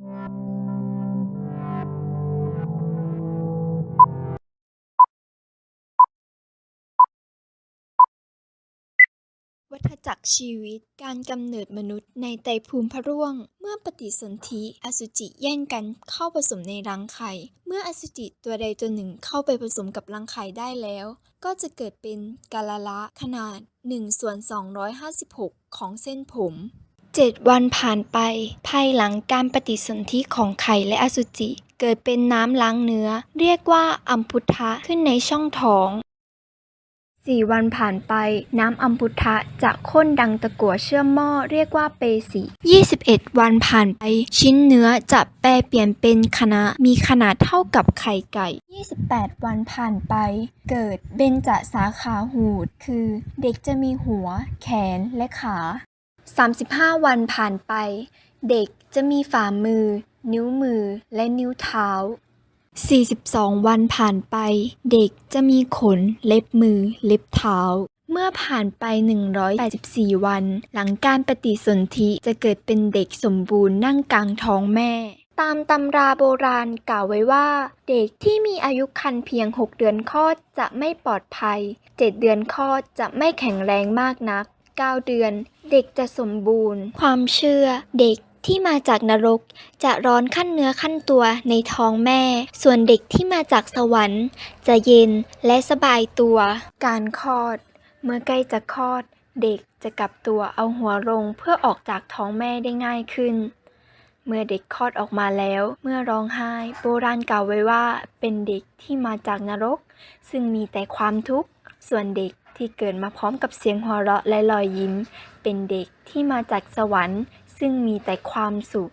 วัฏจักรชีวิตการกำเนิดมนุษย์ในไตภูมิพระร่วง เมื่อปฏิสนธิอสุจิแย่งกันเข้าผสมในรังไข่ เมื่ออสุจิตัวใดตัวหนึ่งเข้าไปผสมกับรังไข่ได้แล้ว ก็จะเกิดเป็นกาละละขนาด1ส่วน256 ของเส้นผม 7วันผ่านไป ภายหลังการปฏิสนธิของไข่และอสุจิ เกิดเป็นน้ำล้างเนื้อ เรียกว่าอัมพุทธะขึ้นในช่องท้องสี่วันผ่านไป น้ำอัมพุทธะจะข้นดังตะกั่วเชื่อมหม้อเรียกว่าเปสี21 วันผ่านไป ชิ้นเนื้อจะแปรเปลี่ยนเป็นคณะมีขนาดเท่ากับไข่ไก่ 28 วันผ่านไป เกิดเบญจสาขาหูด คือ เด็กจะมีหัว แขนและขา 35 วันผ่านไป เด็กจะมีฝ่ามือ นิ้วมือและนิ้วเท้า 42 วันผ่านไป เด็กจะมีขน เล็บมือ เล็บเท้า เมื่อผ่านไป 184 วัน หลังการปฏิสนธิจะเกิดเป็นเด็กสมบูรณ์นั่งกลางท้องแม่ ตามตำราโบราณกล่าวไว้ว่า เด็กที่มีอายุครรภ์เพียง 6 เดือนคลอดจะไม่ปลอดภัย 7 เดือนคลอดจะไม่แข็งแรงมากนัก 9 เดือน เด็กจะสมบูรณ์ ความเชื่อเด็กที่มาจากนรกจะร้อนขั้นเนื้อขั้นตัวในท้องแม่ ส่วนเด็กที่มาจากสวรรค์ จะเย็นและสบายตัว การคลอด เมื่อใกล้จะคลอด เด็กจะกลับตัวเอาหัวลงเพื่อออกจากท้องแม่ได้ง่ายขึ้น เมื่อเด็กคลอดออกมาแล้ว เมื่อร้องไห้ โบราณกล่าวไว้ว่า เป็นเด็กที่มาจากนรก ซึ่งมีแต่ความทุกข์ ส่วนเด็ก ที่เกิดมาพร้อมกับเสียงหัวเราะและรอยยิ้ม เป็นเด็กที่มาจากสวรรค์ ซึ่งมีแต่ความสุข